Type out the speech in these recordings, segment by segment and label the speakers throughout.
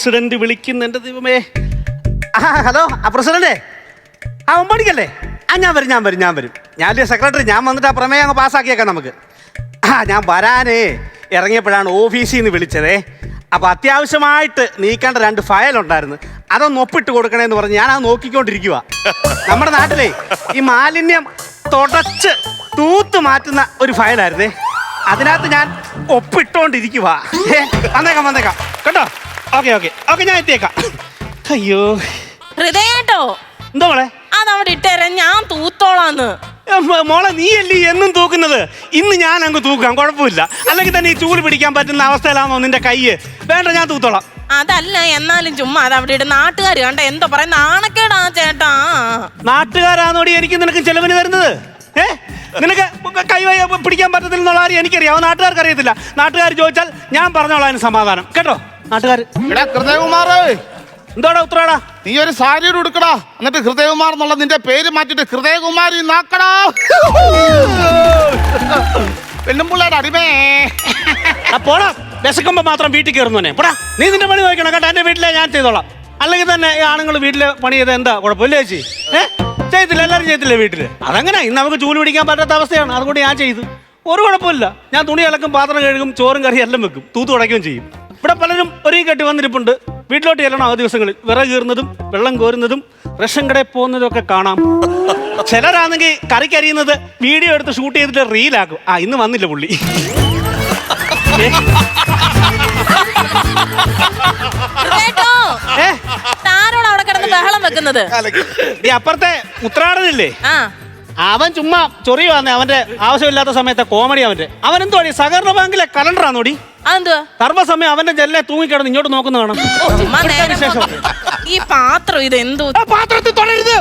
Speaker 1: President വിളിക്കുന്ന എന്റെ ദൈവമേ. ആ ഹലോ ആ പ്രസിഡന്റേ? ആ ഒമ്പണിക്കല്ലേ ആ ഞാൻ വരും ഞാൻ വരും ഞാൻ വരും. ഞാൻ സെക്രട്ടറി ഞാൻ വന്നിട്ട് ആ പ്രമേയം അങ്ങ് പാസ്സാക്കിയേക്കാം നമുക്ക്. ആ ഞാൻ വരാനേ ഇറങ്ങിയപ്പോഴാണ് ഓഫീസിൽ നിന്ന് വിളിച്ചതേ. അപ്പൊ അത്യാവശ്യമായിട്ട് നീക്കേണ്ട രണ്ട് ഫയൽ ഉണ്ടായിരുന്നു അതൊന്ന് ഒപ്പിട്ട് കൊടുക്കണേന്ന് പറഞ്ഞ് ഞാൻ അത് നോക്കിക്കൊണ്ടിരിക്കുക നമ്മുടെ നാട്ടിലെ ഈ മാലിന്യം തുടച്ച് തൂത്ത് മാറ്റുന്ന ഒരു ഫയലായിരുന്നേ. അതിനകത്ത് ഞാൻ ഒപ്പിട്ടോണ്ടിരിക്കുക വന്നേക്കാം വന്നേക്കാം. കേട്ടോ ഓക്കെ ഓക്കെ. ഓക്കെ ഞാൻ എത്തിയേക്കാം. അയ്യോ.
Speaker 2: ഹൃദയേട്ടോ.
Speaker 1: എന്തോ മോളെ?
Speaker 2: അതവിടെ ഇട്ടേരാൻ ഞാൻ തൂത്തോളാന്ന്.
Speaker 1: മോളെ നീ അല്ലേ എന്നും തൂക്കുന്നത്? ഇന്ന് ഞാൻ അങ്ങ് തൂക്കാം കുഴപ്പമില്ല. അല്ലെങ്കിൽ തന്നെ ഈ ചൂട് പിടിക്കാൻ പറ്റുന്ന അവസ്ഥയിലാണോ നിന്റെ കയ്യ്? വേണ്ട ഞാൻ തൂത്തോളാം.
Speaker 2: അതല്ല എന്നാലും ചുമ്മാ അത് അവിടെ നാട്ടുകാർ കണ്ട എന്തോ പറയാ നാണക്കേടാ ചേട്ടാ.
Speaker 1: നാട്ടുകാരാണോടി എനിക്ക് നിനക്ക് ചെലവിന് വരുന്നത് ഏ? നിനക്ക് കൈ പിടിക്കാൻ പറ്റത്തില്ലെന്നുള്ള കാര്യം എനിക്കറിയാം. നാട്ടുകാർക്ക് അറിയത്തില്ല. നാട്ടുകാർ ചോദിച്ചാൽ ഞാൻ പറഞ്ഞോളാം അതിന് സമാധാനം. കേട്ടോ? നാട്ടുകാർ
Speaker 3: എടാ ഹൃദയകുമാറേ
Speaker 1: എന്തോടാ ഉത്തരവാടാ
Speaker 3: നീ ഒരു സാരി ഉടുക്കടാ. എന്നിട്ട് ഹൃദയകുമാർ എന്നുള്ള നിന്റെ പേര് മാറ്റിട്ട് ഹൃദയകുമാരി നാക്കടാ. പെണ്ണുമ്പിള്ളേടെ അടിമേ.
Speaker 1: ആ പോടാ. വിശക്കുമ്പോ മാത്രം വീട്ടിൽ കയറുന്നോനെ പോടാ. നീ നിന്റെ പണി നോക്കണം കേട്ടോ എന്റെ വീട്ടിലെ ഞാൻ ചെയ്തോളാം. അല്ലെങ്കിൽ തന്നെ ഈ ആണുങ്ങൾ വീട്ടിലെ പണി ചെയ്ത് എന്താ കുഴപ്പമില്ല ചേച്ചി? ഏ? ചെയ്തില്ല എല്ലാവരും ചെയ്തില്ലേ വീട്ടിൽ? അതങ്ങനെ ഇന്ന് നമുക്ക് ചൂൽ പിടിക്കാൻ പറ്റാത്ത അവസ്ഥയാണ്. അതുകൊണ്ട് ഞാൻ ചെയ്തു. ഒരു കുഴപ്പമില്ല. ഞാൻ തുണി ഇളക്കും പാത്രം കഴുകും ചോറും കറിയും എല്ലാം വെക്കും. തൂത്തു ഉടയ്ക്കുകയും ചെയ്യും. ഇവിടെ പലരും ഒരേ കെട്ടി വന്നിരിപ്പുണ്ട്. വീട്ടിലോട്ട് ചെല്ലണം ആ ദിവസങ്ങളിൽ. വിറകീറുന്നതും വെള്ളം കോരുന്നതും റേഷൻ കടയിൽ പോകുന്നതും ഒക്കെ കാണാം. ചിലരാണെങ്കിൽ കറിക്കരിയുന്നത് വീഡിയോ എടുത്ത് ഷൂട്ട് ചെയ്തിട്ട് റീലാക്കും. ആ ഇന്ന് വന്നില്ല പുള്ളി. ഏ?
Speaker 2: താരോട് അവിടെ കിടന്ന് ബഹളം വെക്കുന്നത്.
Speaker 1: ഈ അപ്പുറത്തെ ഉത്രാടനില്ലേ?
Speaker 2: ആ.
Speaker 1: അവൻ ചുമ്മാ ചൊറിയ വന്നേ അവന്റെ ആവശ്യമില്ലാത്ത സമയത്തെ കോമഡി അവന്റെ അവൻ എന്തുവാടി? സഹകരണ ബാങ്കിലെ കലണ്ടറാന്നോടി
Speaker 2: അതെന്തുവാ?
Speaker 1: സർവസമയം അവന്റെ ജെല്ലെ തൂങ്ങിക്കിടന്ന് ഇങ്ങോട്ട് നോക്കുന്ന കാണാം.
Speaker 2: ഓ, ചുമ്മാ നേരം
Speaker 1: വിശേഷം.
Speaker 2: ഈ പാത്രം ഇത് എന്തോ
Speaker 1: ആ പാത്രത്തിൽ തൊടരുത്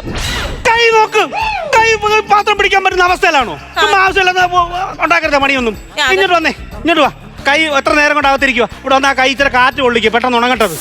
Speaker 1: കൈ നോക്ക്. കൈ പാത്രം പിടിക്കാൻ പറ്റുന്ന അവസ്ഥയിലാണോ? ചുമ്മാ ആവശ്യമില്ലാത്ത ഉണ്ടാക്കരുത് മണിയൊന്നും
Speaker 2: ഞാൻ-
Speaker 1: ഇങ്ങോട്ട് വന്നേ. ഇങ്ങോട്ട് വാ. കൈ എത്ര നേരം കൊണ്ട് അകത്തിരിക്കുക ഇവിടെ വന്നാ കൈ ഇച്ചിരി കാറ്റ് കൊള്ളിക്കുക പെട്ടെന്ന് ഉണങ്ങട്ടത്.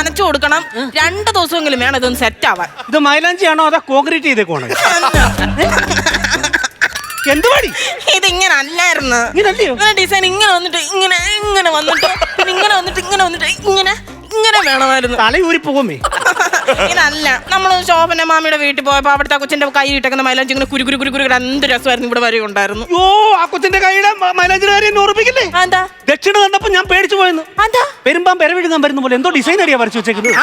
Speaker 2: നനച്ചു കൊടുക്കണം. രണ്ട് ദിവസമെങ്കിലും വേണം ഇതൊന്ന് സെറ്റ് ആവാൻ.
Speaker 1: ഇത് മൈലാഞ്ചിയാണോ അതോ കോൺക്രീറ്റ് ചെയ്തേക്കോണോ എന്ത്? പണി?
Speaker 2: ഇത് ഇങ്ങനെ അല്ലായിരുന്നു ഡിസൈൻ ഇങ്ങനെ വന്നിട്ട് ഇങ്ങനെ ഇങ്ങനെ വന്നിട്ട് പിന്നെ ഇങ്ങനെ വന്നിട്ട് ഇങ്ങനെ വന്നിട്ട് ഇങ്ങനെ. ഇങ്ങനെ വേണമായിരുന്നു.
Speaker 1: തലയൂരി പോകുമേ.
Speaker 2: ഇതല്ല. നമ്മൾ ശോഭന മാമിയുടെ വീട്ടിൽ പോയപ്പോ അവിടുത്തെ ആ കൊച്ചിന്റെ കൈ ഇട്ടേക്കുന്ന മൈലാഞ്ചി ഇങ്ങനെ കുരു കുരു കുരു കുരു എന്ത് രസമായിരുന്നു ഇവിടെ വരെ ഉണ്ടായിരുന്നു.
Speaker 1: ഓ ആ കൊച്ചിന്റെ കൈയുടെ മൈലാഞ്ചിന്റെ കാര്യം
Speaker 2: എന്താ?
Speaker 1: ദക്ഷിണ കണ്ടപ്പോ ഞാൻ പേടിച്ചു പോയെന്ന്.
Speaker 2: എന്താ?
Speaker 1: പെരുമ്പാൻ പെരവിഴുങ്ങാൻ വരുന്ന പോലെ എന്തോ ഡിസൈൻ അറിയാ വരച്ചു വെച്ചേക്കുന്നത്.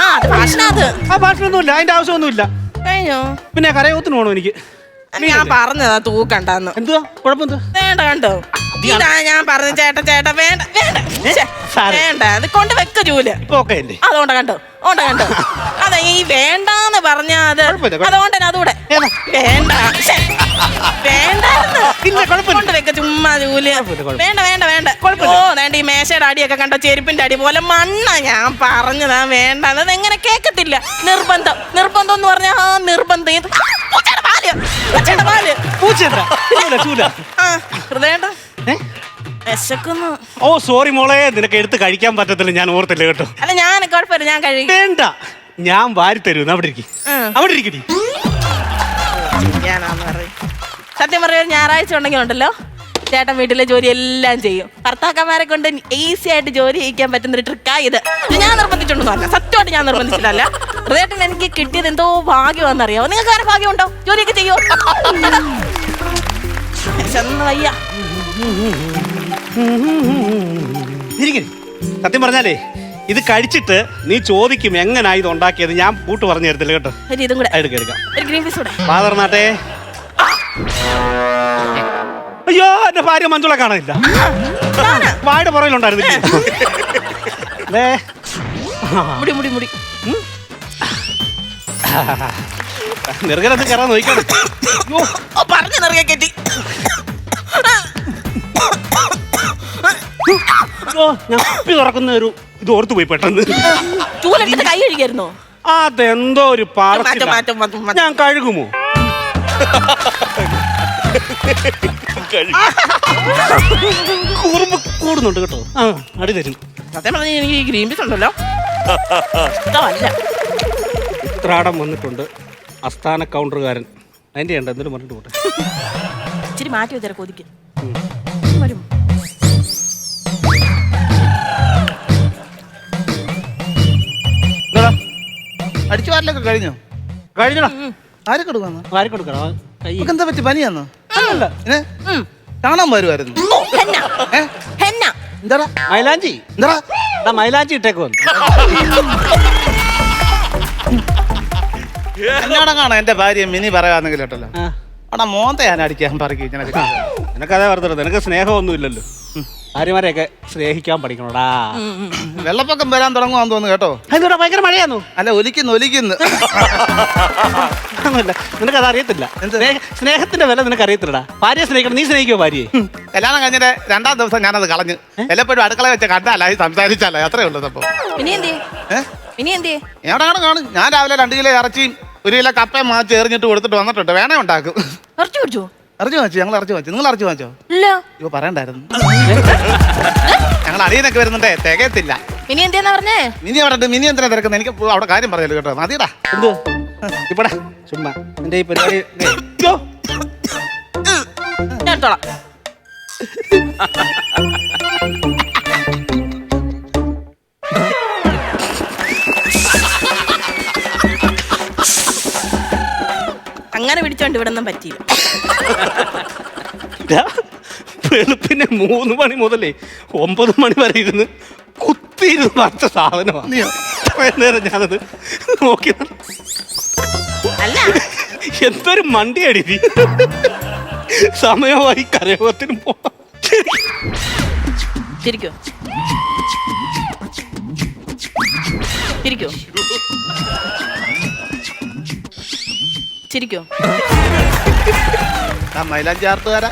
Speaker 2: ആ
Speaker 1: ഭാഷണൊന്നുമില്ല അതിന്റെ ആവശ്യമൊന്നുമില്ല.
Speaker 2: കഴിഞ്ഞോ?
Speaker 1: പിന്നെ കരയോത്തിന് പോകണം എനിക്ക്?
Speaker 2: ഞാൻ പറഞ്ഞതാ തൂക്കണ്ടെന്ന്.
Speaker 1: എന്തുവാ? കുഴപ്പമെന്താ
Speaker 2: വേണ്ട കണ്ടോ? ഇതാ ഞാൻ പറഞ്ഞു ചേട്ട ചേട്ട വേണ്ട വേണ്ട. വേണ്ട. അത് കൊണ്ട് വെക്ക ജൂൽ.
Speaker 1: ഇപ്പൊ ഓക്കെ അല്ലേ
Speaker 2: അതുകൊണ്ട് കണ്ടോ ഓണ്ട കണ്ടോ അതെ ഈ വേണ്ടാന്ന് പറഞ്ഞാ അത്
Speaker 1: കുഴപ്പമില്ല, കുഴപ്പമില്ല.
Speaker 2: അതുകൊണ്ട് തന്നെ അതുകൂടെ.
Speaker 1: ഏതാ?
Speaker 2: വേണ്ട. ശ്ശെ, വേണ്ടായിരുന്നു.
Speaker 1: ഇല്ല, കുഴപ്പമില്ല.
Speaker 2: കൊണ്ട് വെക്ക ചുമ്മാ ജൂൽ.
Speaker 1: കുഴപ്പമില്ല.
Speaker 2: വേണ്ട വേണ്ട വേണ്ട. ഓ വേണ്ട ഈ മേശയുടെ അടിയൊക്കെ കണ്ടോ? ചെരുപ്പിന്റെ അടി പോലെ മണ്ണ ഞാൻ പറഞ്ഞതാ. വേണ്ട. അത് എങ്ങനെ കേക്കത്തില്ല. നിർബന്ധം. നിർബന്ധം എന്ന് പറഞ്ഞാ ആ നിർബന്ധം. ഇത് ആ, പൂച്ചയുടെ പാൽ പൂച്ചയുടെ പാൽ
Speaker 1: പൂച്ചേട്ടാ ചൂല ചൂല
Speaker 2: ആ ഹൃദയേട്ടാ
Speaker 1: ഏ?
Speaker 2: വിശക്കുന്നു.
Speaker 1: ഓ സോറി മോളെ. നിനക്ക് എടുത്ത് കഴിക്കാൻ പറ്റത്തില്ല. ഞാൻ ഓർത്തില്ല കേട്ടോ.
Speaker 2: അല്ല ഞാൻ കുഴപ്പമില്ല. ഞാൻ കഴിക്കും.
Speaker 1: വേണ്ട. ഞാൻ വാരി തരുന്നു അവിടെ ഇരിക്കും. അവിടെ ഇരിക്കടി.
Speaker 2: ഞാനാന്ന് പറയും. സത്യം പറയാ ഞായറാഴ്ച ഉണ്ടെങ്കിൽ ഉണ്ടല്ലോ. ചേട്ടൻ വീട്ടിലെ ജോലി എല്ലാം ചെയ്യും. ഭർത്താക്കന്മാരെ കൊണ്ട് ഈസി ആയിട്ട് ജോലി ചെയ്യിക്കാൻ പറ്റുന്ന ഒരു ട്രിക്കാ ഇത്. ഞാൻ നിർബന്ധിച്ചിട്ടൊന്നുമല്ല സത്യമായിട്ട് ഞാൻ നിർബന്ധിച്ചിട്ടല്ല. ഹൃദയത്തിൽ എനിക്ക് കിട്ടിയത് എന്തോ ഭാഗ്യമാണെന്നറിയാമോ നിങ്ങൾക്ക് വേറെ ഭാഗ്യമുണ്ടോ? ജോലിയൊക്കെ ചെയ്യോ? ചെന്ന് വയ്യ.
Speaker 1: ഇരിക്കടി സത്യം പറഞ്ഞാലേ ഇത് കഴിച്ചിട്ട് നീ ചോദിക്കും എങ്ങനെയാ ഇത് ഉണ്ടാക്കിയത്. ഞാൻ കൂട്ട് പറഞ്ഞു തരത്തില്ല കേട്ടോ.
Speaker 2: ഇതും കൂടെ.
Speaker 1: എടുക്ക എടുക്കാം.
Speaker 2: പീസ് കൂടെ.
Speaker 1: അയ്യോ എന്റെ ഭാര്യ മഞ്ജുള കാണാനില്ല? വായുടെ
Speaker 2: മുടി
Speaker 1: നിർഗലത്ത് കയറാൻ നോക്കണം
Speaker 2: പറഞ്ഞു നിറകെ കെട്ടി
Speaker 1: അയ്യോ, ഞാൻ കുപ്പി തുറക്കുന്ന ഒരു ഇത് ഓർത്തു പോയി പെട്ടെന്ന്.
Speaker 2: ചൂലെടുത്തിട്ട് കൈ കഴുകിയായിരുന്നോ?
Speaker 1: അതെന്തോ ഒരു
Speaker 2: മാറ്റം
Speaker 1: പാർച്ചിലാ.
Speaker 2: മാറ്റം മാറ്റം മാറ്റം
Speaker 1: ഞാൻ കഴുകുമോ? കുറുമ്പ് കൂടുന്നുണ്ട് കേട്ടോ. ആ അടി തരും.
Speaker 2: സത്യം പറഞ്ഞാൽ എനിക്ക് ഈ ഗ്രീൻ പീസ് ഉണ്ടല്ലോ. ഇഷ്ടമല്ല.
Speaker 1: ഉത്രാടം വന്നിട്ടുണ്ട് അസ്ഥാന കൗണ്ടറുകാരൻ അതിന്റെ ഉണ്ട് എന്തെങ്കിലും പറഞ്ഞിട്ട് പോട്ടെ.
Speaker 2: ഇച്ചിരി മാറ്റി വെച്ചാൽ കൊതിക്ക്. വരും.
Speaker 3: അടിച്ചു വാരലൊക്കെ കഴിഞ്ഞോ?
Speaker 1: കഴിഞ്ഞോ
Speaker 3: ആരെ കൊടുക്കാന്ന്
Speaker 1: ആരെ കൊടുക്കണം കൈ.
Speaker 3: എന്താ പറ്റി? പനിയാന്നോ?
Speaker 1: അല്ല
Speaker 3: ഏ?
Speaker 2: ഉം.
Speaker 3: കാണാൻ വരുമായിരുന്നു എന്താടാ?
Speaker 1: മൈലാഞ്ചി.
Speaker 3: എന്താടാ?
Speaker 1: മൈലാഞ്ചി ഇട്ടേക്ക് വന്നു
Speaker 3: കാണാ കാണാം എന്റെ ഭാര്യ മിനി പറയാന്നെങ്കിലും കേട്ടല്ലോ അവിടെ മോന്ത ഞാൻ അടിക്കാൻ പറയുക ഇങ്ങനെ
Speaker 1: നിനക്കതേ വെറുതെ നിനക്ക് സ്നേഹമൊന്നും ഇല്ലല്ലോ ഭാര്യമാരെയൊക്കെ സ്നേഹിക്കാൻ പഠിക്കണോടാ.
Speaker 3: വെള്ളപ്പൊക്കം വരാൻ തുടങ്ങുവാന്ന് തോന്നുന്നു കേട്ടോ.
Speaker 1: അതിനോടാ ഭയങ്കര മഴയാന്നു?
Speaker 3: അല്ല ഒലിക്കുന്നു ഒലിക്കുന്നു.
Speaker 1: ഒന്നുമില്ല. നിനക്കത് അറിയത്തില്ല സ്നേഹ- സ്നേഹത്തിന്റെ വില നിനക്ക് അറിയത്തില്ലടാ ഭാര്യയെ സ്നേഹിക്കണം നീ സ്നേഹിക്കോ ഭാര്യയെ?
Speaker 3: കല്യാണം കഴിഞ്ഞിട്ട് രണ്ടാം ദിവസം ഞാനത് കളഞ്ഞു. എല്ലപ്പോഴും അടുക്കള വെച്ച കണ്ടാലായി സംസാരിച്ചാലേ. അത്രേ ഉള്ളൂ അപ്പൊ
Speaker 2: ഇനി എന്തി
Speaker 3: ഏഹ്
Speaker 2: ഇനി എന്തി
Speaker 3: കാണും? ഞാൻ രാവിലെ രണ്ട് കിലോ ഇറച്ചിയും ഒരു കിലോ കപ്പയും മാച്ച് എറിഞ്ഞിട്ട് കൊടുത്തിട്ട് വന്നിട്ടുണ്ട്. വേണേ ഉണ്ടാക്കും.
Speaker 2: ഇറച്ചി പിടിച്ചോ
Speaker 3: ഇറച്ചി വാങ്ങിച്ചു? ഞങ്ങൾ അറിഞ്ഞു വാങ്ങിച്ചു? നിങ്ങൾ അറിഞ്ഞു വാങ്ങിച്ചോ?
Speaker 2: ഇല്ല.
Speaker 3: ഇവ പറയണ്ടായിരുന്നു. ഞങ്ങൾ അടിയനൊക്കെ വരുന്നുണ്ടേ. തികയത്തില്ല.
Speaker 2: മിനി എന്താ പറഞ്ഞേ?
Speaker 3: മിനി അവിടെ ഉണ്ട്. മിനി എന്തിനാ തിരക്കുന്നത്? എനിക്ക് ഇപ്പൊ അവിടെ കാര്യം പറയല്ലോ കേട്ടോ. മതിയടാ.
Speaker 1: എന്ത്? ഇപ്പടാ. ചുമ്മാ. എന്റെ ഈ പരിപാടി ദേ, യ്യോ.
Speaker 2: ഞാൻ എടുത്തോളാം അങ്ങനെ പിടിച്ചോണ്ട് ഇവിടെ ഒന്നും പറ്റിയില്ല.
Speaker 1: വെളുപ്പിനെ മൂന്ന് മണി മുതലേ ഒമ്പത് മണി വരെ ഇരുന്ന് കുത്തിയിരുന്ന് വരച്ച സാധനമാണ്.
Speaker 3: നീയോ?
Speaker 1: ഇത്രയും നേരം ഞാനത് നോക്കി
Speaker 2: അല്ല.
Speaker 1: എന്തൊരു മണ്ടി അടി സമയമായി കരയോഗത്തിന് പോവാം.
Speaker 2: ചിരിക്കോ.
Speaker 3: ആ മൈലാഞ്ചി ആർത്തുകാരാ.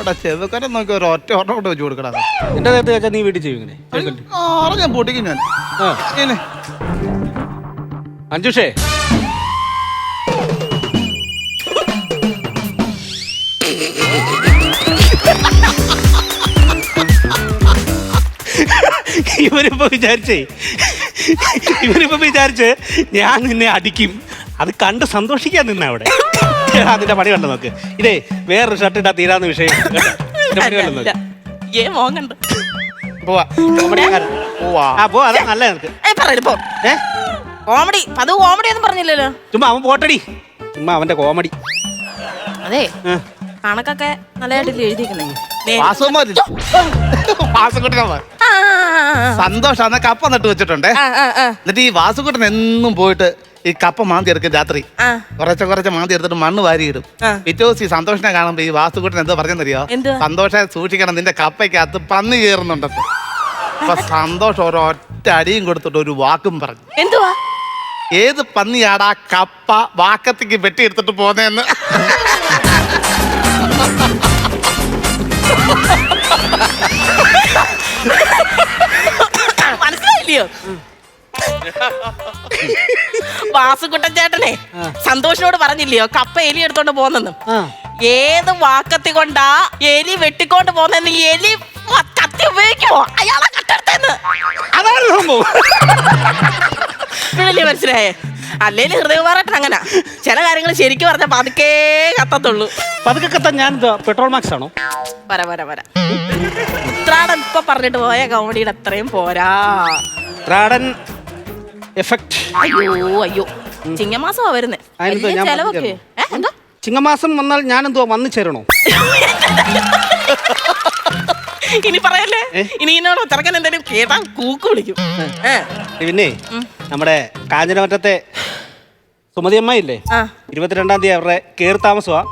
Speaker 3: ഇവിടെ ചെവുക്കരം നോക്കി ഒരു ഒറ്റ ഓർഡർ കൊണ്ട് വെച്ച് കൊടുക്കടാ.
Speaker 1: എന്റെ നേരത്തെ വെച്ചാൽ നീ വീട്ടിൽ ചെയ്യും ഇങ്ങനെ കേൾക്കല്ലേ?
Speaker 3: ആറ് ഞാൻ പൊട്ടിക്കും ഞാൻ.
Speaker 1: ആ.
Speaker 3: ഇങ്ങനെ.
Speaker 1: അഞ്ജുഷേ. ഇവരിപ്പോ വിചാരിച്ചേ. ഇവരിപ്പോ വിചാരിച്ച് ഞാൻ നിന്നെ അടിക്കും. അത് കണ്ട് സന്തോഷിക്കാൻ നിന്ന അവിടെ. അതിന്റെ പണി കണ്ടു നോക്ക്? ഇതേ വേറൊരു ഷർട്ട് ഇട്ടാ തീരാന്ന് വിഷയം? ഇതിന്റെ പണി കണ്ടു നോക്ക്?
Speaker 2: ഏ മോങ്ങണ്ട്
Speaker 3: പോവാ.
Speaker 1: കോമഡിക്കാരൻ.
Speaker 3: പോവാ.
Speaker 1: ആ പോ അതാ നല്ല നിനക്ക്.
Speaker 2: ഏ പറയൽ പോ.
Speaker 1: ഏ?
Speaker 2: കോമഡി അത് കോമഡി ഒന്നും പറഞ്ഞില്ലല്ലോ.
Speaker 1: ചുമ്മാ അവൻ പോട്ടടി. ചുമ്മാ അവന്റെ കോമഡി
Speaker 2: അതെ
Speaker 1: ആ.
Speaker 2: കണക്കൊക്കെ
Speaker 3: നല്ലതായിട്ട് വാസുകുട്ടൻ സന്തോഷം അന്നൊക്കെ അപ്പം നട്ട് വെച്ചിട്ടുണ്ടേ. എന്നിട്ട് ഈ വാസുകുട്ടൻ എന്നും പോയിട്ട് ഈ കപ്പ മാന്തി എടുക്കും രാത്രി.
Speaker 2: ആ.
Speaker 3: കുറച്ച് കുറച്ച് മാന്തി എടുത്തിട്ട് മണ്ണ് വാരിയിടും.
Speaker 2: ആ.
Speaker 3: പിറ്റേ ദിവസം ഈ സന്തോഷിനെ കാണുമ്പോ ഈ വാസുകുട്ടൻ എന്താ പറഞ്ഞെന്നറിയോ?
Speaker 2: എന്തുവാ?
Speaker 3: സന്തോഷം സൂക്ഷിക്കണം നിന്റെ കപ്പയ്ക്കകത്ത് പന്നി കയറുന്നുണ്ടെന്ന് അപ്പൊ സന്തോഷം ഒരൊറ്റ അടിയും കൊടുത്തിട്ട് ഒരു വാക്കും പറഞ്ഞു.
Speaker 2: എന്തുവാ?
Speaker 3: ഏത് പന്നിയാടാ കപ്പ വാക്കത്തേക്ക് വെട്ടിയെടുത്തിട്ട് പോന്നേന്ന്?
Speaker 2: മനസ്സിലായില്ലയോ? വാസുകുട്ടൻ ചേട്ടനെ സന്തോഷിനോട് പറഞ്ഞില്ലയോ കപ്പ എലി എടുത്തോണ്ട് പോന്നെന്ന്. ഏത് വാക്കത്തി കൊണ്ടാ എലി വെട്ടിക്കൊണ്ട് പോന്നെന്ന് എലി കത്തി ഉപയോഗിക്കുമോ അയാളെ കട്ടെടുത്തെന്ന്
Speaker 1: അതാണ് സംഭവം
Speaker 2: ഇപ്പോഴല്ലേ മനസ്സിലായേ അല്ലേലും ഹൃദയകുമാറായിട്ട് അങ്ങനെ ചില കാര്യങ്ങൾ ശരിക്കും പറഞ്ഞാൽ പതുക്കേ കത്തത്തുള്ളൂ
Speaker 1: പതുക്കെ കത്താൻ ഞാൻ പെട്രോൾ മാക്സ് ആണോ
Speaker 2: വര വര വര ഉത്രാടൻ ഇപ്പൊ പറഞ്ഞിട്ട് പോയ കോമഡിയുടെ അത്രയും പോരാ
Speaker 1: എഫക്ട്
Speaker 2: അയ്യോ അയ്യോ. ചിങ്ങമാസമാ വരുന്നേ.
Speaker 1: അതിനെന്തോ
Speaker 2: വലിയ
Speaker 1: ഞാൻ
Speaker 2: ചെലവൊക്കെ.
Speaker 1: പറഞ്ഞു.
Speaker 2: ഏ, എന്താ?
Speaker 1: ചിങ്ങമാസം വന്നാൽ ഞാൻ എന്തോ വന്നു ചേരണോ?
Speaker 2: ഇനി പറയല്ലേ?
Speaker 1: ഏ?
Speaker 2: ഇനി എന്നോട് ചെറുക്കൻ എന്തായാലും കേട്ടാ കൂക്ക് വിളിക്കും. ഏ
Speaker 1: പിന്നെ നമ്മുടെ കാഞ്ഞിരമറ്റത്തെ സുമതി അമ്മയില്ലേ?
Speaker 2: ആ.
Speaker 1: ഇരുപത്തിരണ്ടാം തീയതി അവരുടെ കേറി താമസമാ.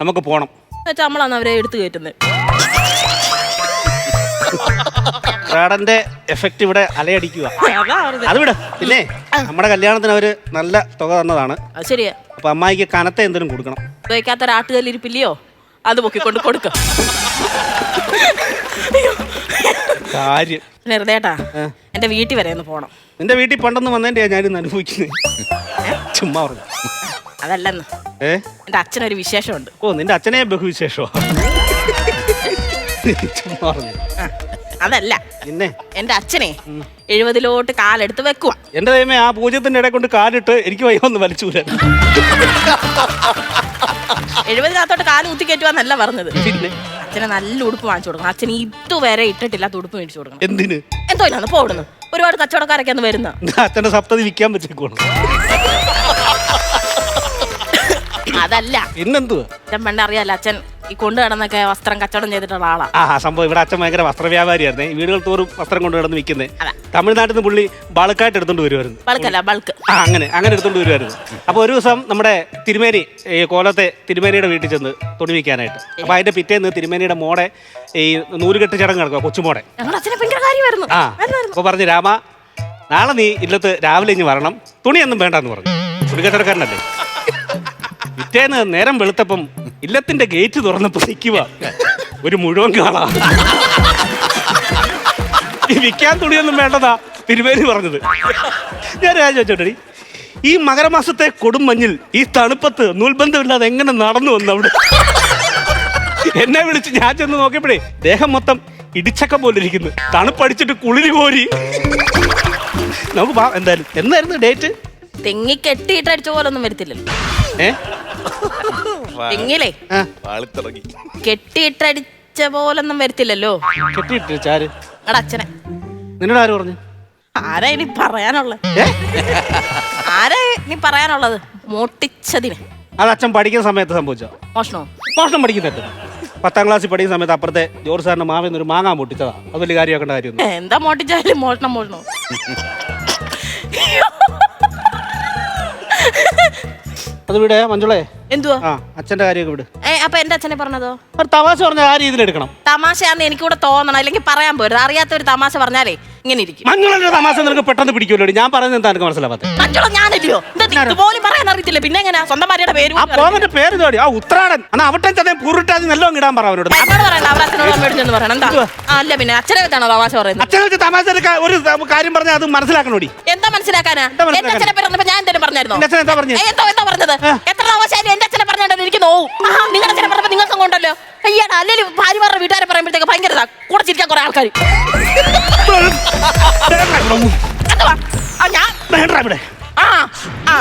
Speaker 1: നമുക്ക് പോണം.
Speaker 2: എന്നുവെച്ചാ നമ്മളാണ് അവരെ എടുത്തു കയറ്റുന്നത്
Speaker 1: റാഡന്റെ എഫക്റ്റ് ഇവിടെ അലയടിക്കുക.
Speaker 2: അതാ
Speaker 1: വിട്. പിന്നെ നമ്മുടെ കല്യാണത്തിന് അവർ നല്ല തുക തന്നതാണ്.
Speaker 2: അത് ശരിയാ.
Speaker 1: അപ്പൊ അമ്മായിക്ക് കനത്ത എന്തെങ്കിലും കൊടുക്കണം.
Speaker 2: ഉപയോഗിക്കാത്ത ഒരാട്ടുകല്ലിരിപ്പില്ലയോ അത് പൊക്കിക്കൊണ്ട് കൊടുക്ക.
Speaker 1: കാര്യം.
Speaker 2: ഹൃദയേട്ടാ എന്റെ വീട്ടിൽ വരെ ഒന്ന് പോണം.
Speaker 1: നിന്റെ വീട്ടിൽ പണ്ടെന്ന് വന്നതിന്റെ ഞാനിന്ന് അനുഭവിക്കുന്നത്. ചുമ്മാ പറഞ്ഞു.
Speaker 2: അതല്ലെന്ന്.
Speaker 1: ഏ?
Speaker 2: എന്റെ അച്ഛനൊരു വിശേഷമുണ്ട്.
Speaker 1: ഓ നിന്റെ അച്ഛനെ ബഹുവിശേഷമാ? ചുമ്മാ പറഞ്ഞു.
Speaker 2: അതല്ല.
Speaker 1: പിന്നെ?
Speaker 2: എന്റെ അച്ഛനെ എഴുപതിലോട്ട് കാലെടുത്ത് വെക്കുക
Speaker 1: എന്റെ ദൈവമേ ആ പൂജ്യത്തിന്റെ ഇടയിൽ കൊണ്ട് കാലിട്ട് എനിക്ക് വയ്യ ഒന്ന് വലിച്ചൂല.
Speaker 2: എഴുപതിനകത്തോട്ട് കാൽ ഊത്തിക്കേറ്റുവാന്നല്ല പറഞ്ഞത്.
Speaker 1: പിന്നെ?
Speaker 2: അച്ഛനെ നല്ല ഉടുപ്പ് വാങ്ങിച്ചു കൊടുക്കണം. അച്ഛന് ഇതുവരെ ഇട്ടിട്ടില്ല ഉടുപ്പ് മേടിച്ചു കൊടുക്കണം.
Speaker 1: എന്തിന്?
Speaker 2: എന്തോ ഇല്ലാന്ന് പോടുന്നു ഒരുപാട് കച്ചവടക്കാരൊക്കെ അന്ന് വരുന്ന.
Speaker 1: അച്ഛന്റെ സപ്തതി വിൽക്കാൻ പറ്റേക്കോണം
Speaker 2: അതല്ല.
Speaker 1: പിന്നെന്തുവാ?
Speaker 2: അച്ഛൻ പണ്ടറിയാലോ അച്ഛൻ ഈ കൊണ്ടു കിടന്നൊക്കെ വസ്ത്രം കച്ചവടം ചെയ്തിട്ടുള്ള ആളാണ്
Speaker 1: ആ സംഭവം ഇവിടെ അച്ഛൻ ഭയങ്കര വസ്ത്രവ്യാപാരിയായിരുന്നേ. വീടുകൾ തോറും വസ്ത്രം കൊണ്ടു നടന്ന് വിൽക്കുന്നത്. തമിഴ്നാട്ടിൽ നിന്ന് പുള്ളി ബൾക്കായിട്ട് എടുത്തോണ്ട് വരുമായിരുന്നു
Speaker 2: ബൾക്കല്ല ബൾക്ക്.
Speaker 1: ആ അങ്ങനെ അങ്ങനെ എടുത്തോണ്ട് വരുമായിരുന്നു അപ്പൊ ഒരു ദിവസം നമ്മുടെ തിരുമേനി ഈ കോലത്തെ തിരുമേനിയുടെ വീട്ടിൽ ചെന്ന് തുണി വിൽക്കാനായിട്ട്. അപ്പൊ അതിന്റെ പിറ്റേന്ന് തിരുമേനിയുടെ മോടെ ഈ നൂലുകെട്ട് ചടങ്ങ് നടക്കുക കൊച്ചുമോടെ
Speaker 2: ഞങ്ങളുടെ അച്ഛനെ ഭയങ്കര കാര്യമായിരുന്നു.
Speaker 1: ആ അപ്പൊ പറഞ്ഞു രാമ നാളെ നീ ഇല്ലത്ത് രാവിലെ ഇനി വരണം. തുണിയൊന്നും വേണ്ടെന്ന് പറഞ്ഞു. തുണികെട്ടടക്കാരനല്ലേ പിറ്റേന്ന് നേരം വെളുത്തപ്പം ഇല്ലത്തിന്റെ ഗേറ്റ് തുറന്നപ്പോ നിൽക്കുക ഒരു മുഴുവൻ കാണാ ഈ വിൽക്കാൻ തുണിയൊന്നും വേണ്ടതാ തിരുവേലി പറഞ്ഞത്. ഞാൻ രാജ ഈ മകരമാസത്തെ കൊടും മഞ്ഞിൽ ഈ തണുപ്പത്ത് നൂൽബന്ധമില്ലാതെ എങ്ങനെ നടന്നു വന്നു അവിടെ? എന്നെ വിളിച്ച് ഞാൻ ചെന്ന് നോക്കിയപ്പോഴേ ദേഹം മൊത്തം ഇടിച്ചക്ക പോലെ ഇരിക്കുന്നു തണുപ്പടിച്ചിട്ട് കുളിരി കോരി. നമുക്ക് എന്തായാലും. എന്നായിരുന്നു ഡേറ്റ്?
Speaker 2: തെങ്ങി കെട്ടിയിട്ട് അടിച്ച പോലെ ഒന്നും വരത്തില്ലല്ലോ.
Speaker 1: ഏ?
Speaker 2: തെങ്ങിലേ
Speaker 1: ആ,
Speaker 2: കെട്ടിയിട്ടടിച്ച പോലൊന്നും വരത്തില്ലല്ലോ.
Speaker 1: കെട്ടിയിട്ട് ചാര്
Speaker 2: അച്ഛനെ.
Speaker 1: നിന്നോട് ആര് പറഞ്ഞു?
Speaker 2: ആരാ ഇനി പറയാനുള്ളത്?
Speaker 1: ഏ?
Speaker 2: ആരാ ഇനി പറയാനുള്ളത്? മോട്ടിച്ചതിന്.
Speaker 1: അത് അച്ഛൻ പഠിക്കുന്ന സമയത്ത് സംഭവിച്ചോ?
Speaker 2: മോഷണോ?
Speaker 1: മോഷണം പഠിക്കുന്നുണ്ട്. പത്താം ക്ലാസ്സിൽ പഠിക്കുന്ന സമയത്ത് അപ്പുറത്തെ ജോർജ് സാറിന്റെ മാവിന്ന് ഒരു മാങ്ങാ പൊട്ടിച്ചതാ അത് വലിയ കാര്യമാക്കേണ്ട കാര്യമൊന്നും
Speaker 2: എന്താ മോട്ടിച്ചാലും മോഷണം മോഷണോ?
Speaker 1: അത് വിടെ മഞ്ജുളേ?
Speaker 2: എന്തുവാ?
Speaker 1: ആ അച്ഛന്റെ കാര്യമൊക്കെ വിട്.
Speaker 2: ഏ അപ്പൊ എന്റെ അച്ഛനെ പറഞ്ഞതോ?
Speaker 1: ഒരു തമാശ പറഞ്ഞ ആ രീതിയിൽ എടുക്കണം.
Speaker 2: തമാശയാന്ന് എനിക്കൂടെ തോന്നണം അല്ലെങ്കിൽ പറയാൻ പോരുത്. അറിയാത്ത ഒരു തമാശ പറഞ്ഞാലേ ഇങ്ങനെ ഇരിക്കും.
Speaker 1: മഞ്ജുളന്റെ തമാശ നിനക്ക് പെട്ടെന്ന് പിടിക്കുമല്ലോ ഞാൻ പറയുന്നത് എന്താ എനിക്ക് മനസ്സിലാവാത്തത്
Speaker 2: മറ്റുള്ള ഞാനല്ലയോ? എന്താ ഇതുപോലും പറയാൻ അറിയത്തില്ല. പിന്നെ എങ്ങനെയാ സ്വന്തം ഭാര്യയുടെ പേര്
Speaker 1: ആ
Speaker 2: പോലും.
Speaker 1: പേര് തോടി ആ ഉത്രാടൻ. എന്നാ അവിടെ തന്നെ പുരുട്ടാതി നെല്ലോ ഇടാൻ പറ അവനോട്.
Speaker 2: എന്നോട് പറയണ്ട അവർ അച്ഛനോട് അമ്മയോട് പറയണം. എന്താ? ആ, അല്ല പിന്നെ അച്ഛനെ വെച്ചാണോ തമാശ പറയുന്നത്?
Speaker 1: അച്ഛനെ വെച്ച് തമാശ എടുക്കാൻ ഒരു കാര്യം പറഞ്ഞാൽ അത് മനസ്സിലാക്കണോടി?
Speaker 2: എന്താ മനസ്സിലാക്കാനാ?
Speaker 1: മനസ്സിലാക്കാൻ?
Speaker 2: എന്റെ അച്ഛനെ പറഞ്ഞപ്പോ ഞാൻ എന്തെങ്കിലും പറഞ്ഞായിരുന്നോ?
Speaker 1: നിന്റെ അച്ഛൻ എന്താ പറഞ്ഞേ?
Speaker 2: ഏ, എന്തോ എന്താ പറഞ്ഞത്? എത്ര തമാശയായാലും എന്റെ അച്ഛനെ പറഞ്ഞിട്ടുണ്ടെങ്കിൽ എനിക്ക് നോവും. നിങ്ങളുടെ അച്ഛനെ പറഞ്ഞപ്പോ നിങ്ങൾക്ക് അങ്ങോട്ടല്ലോ അയ്യാടാ അല്ലെങ്കിൽ ഭാര്യമാരുടെ വീട്ടുകാരെ പറയുമ്പോഴത്തേക്ക് ഭയങ്കര. കൂടെ ചിരിക്കാൻ കുറെ ആൾക്കാർ ഞാൻ ആ.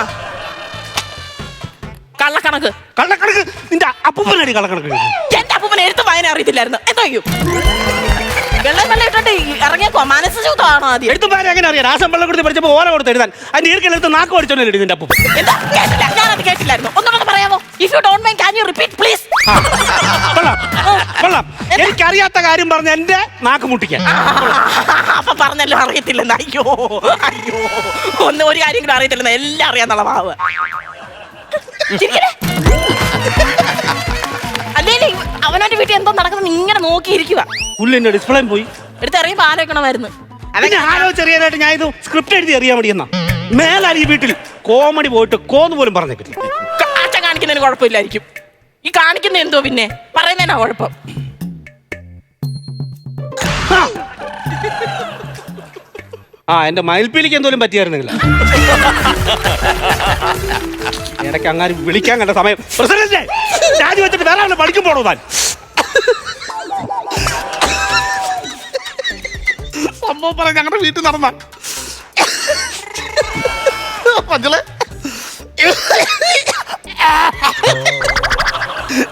Speaker 2: കള്ളക്കണക്ക്.
Speaker 1: കള്ളക്കണക്ക്? നിന്റെ അപ്പൂപ്പനടി കള്ളക്കണക്ക്.
Speaker 2: എന്റെ അപ്പൂപ്പന എഴുത്ത് വായന അറിയത്തില്ലായിരുന്നു. എന്തോ ചെയ്യും? വെള്ളം വെള്ളം ഇട്ടിട്ട് ഇറങ്ങിയേക്കോ മനസ്സ് ചൂതാണോ എടുത്തു
Speaker 1: പാര എങ്ങനെ അറിയാം? രാസം വെള്ളം കൊടുത്ത് പഠിച്ചപ്പോൾ ഓല കൊടുത്ത് എഴുതാൻ. അതിന്റെ ഈർക്കെടുത്ത് നാക്ക്
Speaker 2: എന്താ? കേട്ടില്ല. ഞാനത് കേട്ടില്ലായിരുന്നു. ഒന്നുകൂടെ പറയാമോ? If you don't mind you repeat please
Speaker 1: കൊള്ളാം. എനിക്കറിയാത്ത കാര്യം പറഞ്ഞ എന്റെ നാക്ക് മുട്ടിക്കാൻ.
Speaker 2: അപ്പൊ പറഞ്ഞല്ലോ അറിയത്തില്ലെന്ന്. അയ്യോ അയ്യോ. ഒന്നും ഒരു കാര്യം കൂടെ അറിയത്തില്ലെന്ന്. എല്ലാം അറിയാന്നുള്ള ഭാവ അല്ലേലും അവനവന്റെ വീട്ടിൽ എന്തോ നടക്കുന്നത് ഇങ്ങനെ നോക്കിയിരിക്കുക
Speaker 1: പുല്ലിന്റെ ഡിസ്പ്ലേ പോയി.
Speaker 2: എടുത്ത് ഇറങ്ങിയപ്പോ ആലോചിക്കണമായിരുന്നു.
Speaker 1: അതിന് ആലോചിച്ചറിയാനായിട്ട് ഞാൻ ഇത് സ്ക്രിപ്റ്റ് എഴുതി അറിയാൻ മടിയെന്ന മേലാൽ ഈ വീട്ടിൽ കോമഡി പോയിട്ട് കോന്ന് പോലും പറഞ്ഞേക്കില്ല
Speaker 2: കാഴ്ച കാണിക്കുന്നതിന് കുഴപ്പമില്ലായിരിക്കും. ഈ കാണിക്കുന്ന എന്തോ പിന്നെ? പറയുന്നതിനാ കുഴപ്പം.
Speaker 1: ആ എന്റെ മയിൽപ്പീലിക്ക് എന്തോലും പറ്റിയായിരുന്നില്ല ഇടയ്ക്ക് അങ്ങനെ വിളിക്കാൻ കണ്ട സമയം. പ്രസിഡന്റ് രാജി വെച്ചിട്ട് വേറെ ആളെ പഠിക്കും പോണോ താൻ?
Speaker 3: സംഭവം പറ ഞങ്ങളുടെ വീട്ടിൽ നടന്ന. മക്കളെ.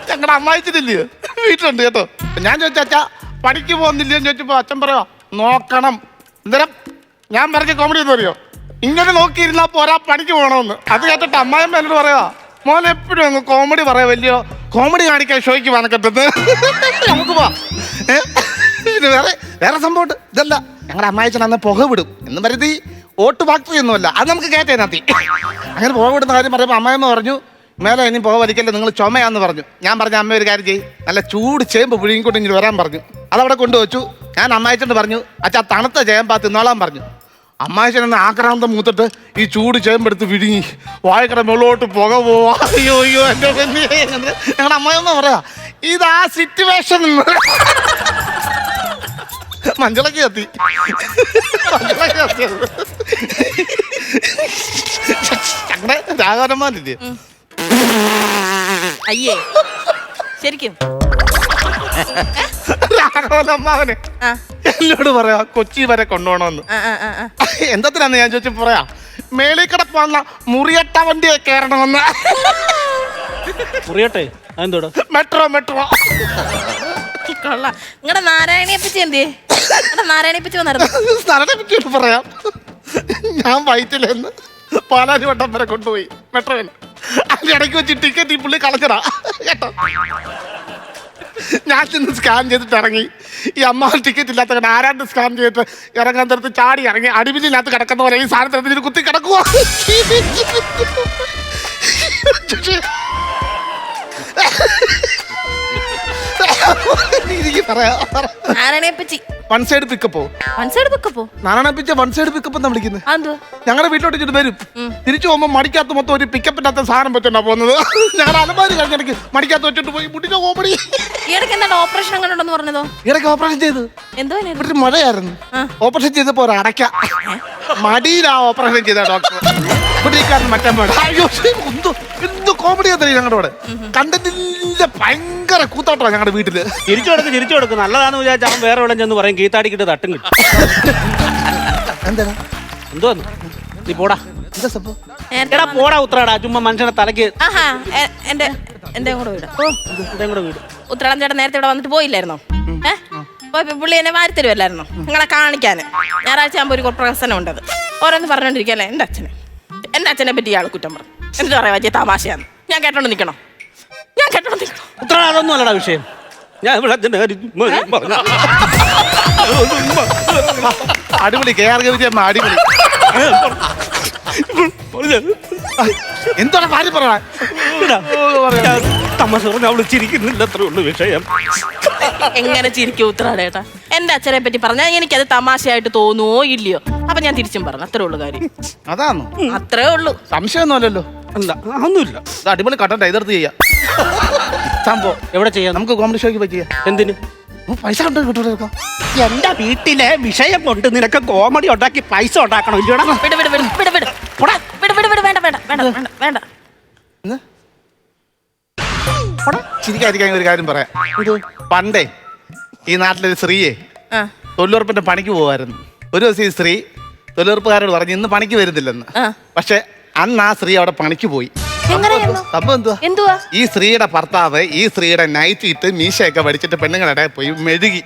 Speaker 3: ഞങ്ങളുടെ അമ്മായിച്ചിട്ടില്ലയോ വീട്ടിലുണ്ട് കേട്ടോ. ഞാൻ ചോദിച്ചാ പഠിക്ക് എന്ന് ചോദിച്ചപ്പോ അച്ഛൻ പറയാ നോക്കണം. അന്നേരം ഞാൻ പറഞ്ഞ കോമഡി എന്ന് പറയോ ഇങ്ങനെ നോക്കിയിരുന്നാ പോരാ പണിക്ക് പോകണമെന്ന്. അത് കേട്ടിട്ട് അമ്മായിമ്മ എന്നോട് പറയാ മോൻ എപ്പോഴും അങ്ങ് കോമഡി പറയാ വലിയോ കോമഡി കാണിക്കാൻ ഷോയ്ക്ക് വനക്കത്തത് നമുക്ക് പോ ഏ? വേറെ വേറെ സംഭവമുണ്ട്. ഇതല്ല ഞങ്ങളുടെ അമ്മായിച്ചൻ അന്ന് പുക വിടും. എന്ന് കരുതി ഓട്ട് ഫാക്ടറി ഒന്നുമല്ല. അത് നമുക്ക് കയറ്റേനത്തി അങ്ങനെ പുക വിടുന്ന കാര്യം പറയുമ്പോൾ അമ്മായിമ്മ പറഞ്ഞു മേലെ ഇനി പുക വലിക്കല്ലേ നിങ്ങൾ ചുമയാന്ന് പറഞ്ഞു. ഞാൻ പറഞ്ഞ അമ്മ ഒരു കാര്യം ചെയ്യും. നല്ല ചൂട് ചേമ്പ് പുഴുങ്ങിക്കൊണ്ട് ഇങ്ങനെ വരാൻ പറഞ്ഞു. അതവിടെ കൊണ്ടുവച്ചു. ഞാൻ അമ്മായിച്ചോണ്ട് പറഞ്ഞു അച്ഛാ തണുത്ത ചേമ്പാ തിന്നോളാൻ പറഞ്ഞു. അമ്മായിച്ചൻ എന്ന ആക്രാന്തം മൂത്തിട്ട് ഈ ചൂട് ചേമ്പെടുത്ത് വിഴുങ്ങി. വായക്കട മുകളിലോട്ട് പുക പോവാ. അയ്യോ അയ്യോ എന്റെ ഞങ്ങളുടെ അമ്മയെന്ന് പറയാ ഇത് ആ സിറ്റുവേഷൻ മഞ്ചളക്ക് കത്തി. മഞ്ചളക്ക് ഞങ്ങളുടെ രാഘവന്മാരില്ലേ
Speaker 2: അയ്യേ ശരിക്കും.
Speaker 3: രാഘവനമ്മാവനെ.
Speaker 2: ആ.
Speaker 3: എന്നോട് പറയാ കൊച്ചി വരെ കൊണ്ടുപോകണമെന്ന്.
Speaker 2: ആ ആ ആ, ആ.
Speaker 3: എന്തത്തിനാന്ന് ഞാൻ ചോദിച്ചു പറയാ മേളിൽ കിടപ്പാന്ന മുറിയട്ട വണ്ടിയെ കയറണമെന്ന്.
Speaker 1: മുറിയട്ടെ? അതെന്തോടാ?
Speaker 3: Metro metro.
Speaker 2: കൊള്ളാം. നിങ്ങളുടെ നാരായണിയെ പറ്റി എന്തേ നിങ്ങളുടെ നാരായണിയെ പറ്റി വന്നായിരുന്നു
Speaker 3: സ്ഥലത്തെ പറയാം. ഞാൻ വയറ്റിലെന്ന് പാലാരി വട്ടം വരെ കൊണ്ടുപോയി. മെട്രോയിൽ. അതിന്റെ ഇടയ്ക്ക് വെച്ച് ടിക്കറ്റ് ഈ പുള്ളി കളഞ്ഞടാ കേട്ടോ? ഞാൻ ചെന്ന് സ്കാൻ ചെയ്തിട്ട് ഇറങ്ങി. ഈ അമ്മ ടിക്കറ്റ് ഇല്ലാത്ത കണ്ട് ആരാണ്ട് സ്കാൻ ചെയ്തിട്ട് ഇറങ്ങാൻ തരത്ത് ചാടി ഇറങ്ങി. അടിവിലില്ലാത്ത കിടക്കുന്ന പോലെ ഈ സാധനത്തിന് കുത്തി കിടക്കുക
Speaker 2: നാരായണിയെ
Speaker 3: one side പിക്കപ്പോ
Speaker 2: one side
Speaker 3: one side pickup എന്നാ വിളിക്കുന്നത്
Speaker 2: അതെന്തോ
Speaker 3: ഞങ്ങളുടെ വീട്ടിലോട്ട് ഇച്ചിട്ട് വരും. തിരിച്ചു പോകുമ്പോൾ മടിക്കാത്ത മൊത്തം ഒരു പിക്കപ്പിനകത്ത് സാധനം വെച്ചോണ്ടാ പോകുന്നത്. ഞങ്ങളുടെ അലമാരി കഴിഞ്ഞിടയ്ക്ക് മടിക്കാത്ത വെച്ചിട്ട് പോയി. മുടിച്ച കോമഡി
Speaker 2: ഇടയ്ക്ക് എന്താണ് ഓപ്പറേഷൻ അങ്ങനെ ഉണ്ടെന്ന് പറഞ്ഞതോ?
Speaker 3: ഇടയ്ക്ക് ഓപ്പറേഷൻ ചെയ്ത്.
Speaker 2: എന്തോ
Speaker 3: ഇവിടെ മഴയായിരുന്നു. ഓപ്പറേഷൻ ചെയ്തപ്പോ ഒരു അടയ്ക്ക. മടിയിലാ ഓപ്പറേഷൻ ചെയ്ത ഡോക്ടർ മറ്റേ മഴ അയ്യോ എന്ത് എന്ത് കോമഡി ആയിരുന്നു ഞങ്ങളുടെ ഇവിടെ. കണ്ടന്റിന്റെ ഭയങ്കര കൂത്താട്ടാ ഞങ്ങളുടെ വീട്ടിൽ.
Speaker 1: തിരിച്ചു കൊടുക്ക് തിരിച്ചു കൊടുക്ക്. നല്ലതാണെന്ന് വിചാരിച്ചാൽ അവൻ വേറെ എവിടെ ചെന്ന് പറയും കീത്താടിക്കിട്ട് തട്ടും കിട്ടും.
Speaker 3: എന്താ
Speaker 1: എന്തോ നീ പോടാ.
Speaker 3: എന്താ സംഭവം?
Speaker 1: എടാ പോടാ ഉത്രാടാ. ചുമ്മാ മനുഷ്യനെ തലക്ക്
Speaker 2: ആഹാ എ- എന്റെ എന്റെ കൂടെ വീട്.
Speaker 1: ഓ ഇതേം കൂടെ വീട്.
Speaker 2: ഉത്രാടം ചേട്ടൻ നേരത്തെ ഇവിടെ വന്നിട്ട് പോയില്ലായിരുന്നോ? ഏ? പോയപ്പോ പുള്ളി എന്നെ വാരി തരുമല്ലായിരുന്നോ നിങ്ങളെ കാണിക്കാൻ ഞായറാഴ്ച ആകുമ്പോൾ ഒരു പ്രശ്നം ഉണ്ടത് ഓരോന്ന് പറഞ്ഞോണ്ടിരിക്കല്ലേ എന്റെ അച്ഛനെ. എന്റെ അച്ഛനെ പറ്റി ഇയാൾ കുറ്റം പറഞ്ഞു. എന്നിട്ട് പറയാ വലിയ തമാശയാന്ന്. ഞാൻ കേട്ടോണ്ട് നിൽക്കണോ. ഞാൻ കേട്ടോണ്ട് നിൽക്കണം.
Speaker 1: ഉത്തര അതൊന്നും അല്ലടാ വിഷയം. ഞാൻ ഇവിടെ.
Speaker 3: അടിപൊളി കെ ആർ ഗവിജയമ്മ അടിപൊളി. എന്താണ് ഭാര്യ പറയാ
Speaker 1: ഇടാ. ഞാൻ തമാശ പറഞ്ഞ അവൾ ചിരിക്കുന്നില്ല അത്രേ ഉള്ളൂ വിഷയം.
Speaker 2: എങ്ങനെ ചിരിക്കും ഉത്രാടേട്ടാ എന്റെ അച്ഛനെ പറ്റി പറഞ്ഞാൽ എനിക്കത് തമാശയായിട്ട് തോന്നുവോ ഇല്ലയോ? അപ്പൊ ഞാൻ തിരിച്ചും പറഞ്ഞു. അത്രേ ഉള്ളു കാര്യം.
Speaker 3: അതാണോ
Speaker 2: അത്രേ ഉള്ളൂ.
Speaker 3: സംശയമൊന്നുമല്ലല്ലോ.
Speaker 1: അല്ല അതൊന്നുമില്ല.
Speaker 3: ഇത് അടിപൊളി കട്ടണ്ട എതിർത്ത് ചെയ്യാം. സംഭവം.
Speaker 1: എവിടെ ചെയ്യാം? നമുക്ക്
Speaker 3: കോമഡി ഷോയ്ക്ക് പറ്റിയ
Speaker 1: എന്തിന്?
Speaker 3: പൈസ ഉണ്ടോ കിട്ടൂലെടുക്കാം
Speaker 1: എന്റെ വീട്ടിലെ വിഷയം കൊണ്ട് നിനക്ക് കോമഡി ഉണ്ടാക്കി പൈസ ഉണ്ടാക്കണം ഇല്ലടാ
Speaker 2: വിട് വിട് വിട് വിട്. വിട്. വിട് വിട് വേണ്ട വേണ്ട വേണ്ട വേണ്ട വേണ്ട.
Speaker 3: ചിരിക്കാതിരിക്കാൻ ഒരു കാര്യം പറയാം. പണ്ടേ ഈ നാട്ടിലൊരു സ്ത്രീയെ തൊഴിലുറപ്പിന്റെ പണിക്ക് പോവായിരുന്നു. ഒരു ദിവസം ഈ സ്ത്രീ തൊഴിലുറപ്പുകാരോട് പറഞ്ഞു ഇന്ന് പണിക്ക് വരുന്നില്ലെന്ന്. പക്ഷെ അന്ന് ആ സ്ത്രീ അവിടെ പണിക്ക് പോയി. സംഭവം എന്തുവാ? ഈ സ്ത്രീയുടെ ഭർത്താവ് ഈ സ്ത്രീയുടെ നൈറ്റ് ഇട്ട് മീശയൊക്കെ പഠിച്ചിട്ട് പെണ്ണുങ്ങളുടെ പോയി മെഴുകി?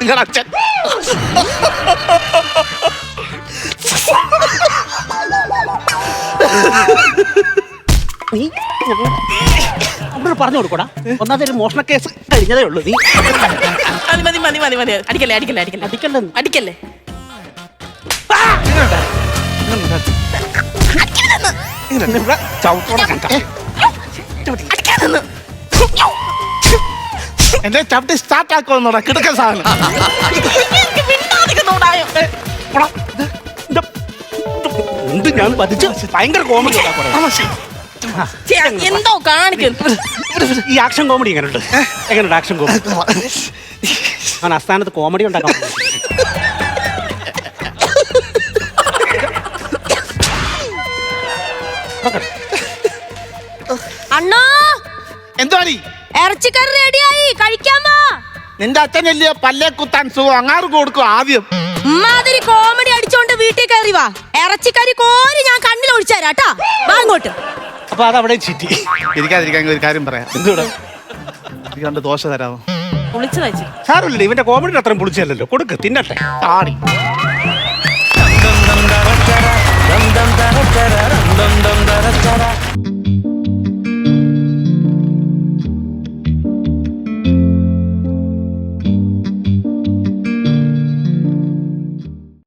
Speaker 3: നിങ്ങളുടെ അച്ഛൻ.
Speaker 1: നീ അവിടെ പറഞ്ഞു കൊടുക്കടാ. ഒന്നാമത്തെ ഒരു മോഷണ കേസ് കഴിഞ്ഞതേ ഉള്ളൂ. നീ
Speaker 2: മതി മതി മതി മതി മതി. അടിക്കല്ലേ അടിക്കല്ലേ അടിക്കല്ലേ?
Speaker 1: അടിക്കല്ലേ?
Speaker 2: അടിക്കല്ലേ
Speaker 3: എന്റെ ചവിട്ടി സ്റ്റാർട്ട് ആക്കുമെന്നോടാ കിടക്കൻ സാധനം.
Speaker 1: എന്ത് ഞാൻ പതിച്ച് ഭയങ്കര കോമഡി
Speaker 2: എന്തോ കാണിക്കുന്നു.
Speaker 1: ഈ ആക്ഷൻ കോമഡി എങ്ങനെയുണ്ട്? എങ്ങനെയുണ്ട് ആക്ഷൻ കോമഡി അവൻ അസ്ഥാനത്ത് കോമഡി ഉണ്ടാക്കാം.
Speaker 4: അണ്ണാ!
Speaker 3: എന്തുവാടി?
Speaker 4: ഇറച്ചിക്കറി റെഡിയായി കഴിക്കാൻ വാ.
Speaker 3: നിന്റെ അച്ഛനല്ലയോ പല്ലേ കുത്താൻ സുഖം? അങ്ങാറു കൊടുക്കും ആദ്യം.
Speaker 4: കോമഡി അടിച്ചോണ്ട് വീട്ടിൽ കയറി വാ ഇറച്ചിക്കറി കോരി ഞാൻ കണ്ണിൽ ഒഴിച്ചു തരാം കേട്ടാ വാ അങ്ങോട്ട്
Speaker 1: അപ്പൊ അതവിടെ ചിറ്റി
Speaker 3: ഇരിക്കാതിരിക്കാൻ ഒരു കാര്യം പറയാം
Speaker 1: എന്തുകൂടെ
Speaker 3: എനിക്ക് രണ്ട് ദോശ തരാമോ
Speaker 2: പൊളിച്ചു വെച്ചു
Speaker 1: സാരമില്ല ഇവന്റെ കോമഡി അത്രയും പൊളിച്ചല്ലോ കൊടുക്ക് തിന്നട്ടെ
Speaker 3: താടി ദം ദം ദം ദം ദം ദം ദം ദം ദം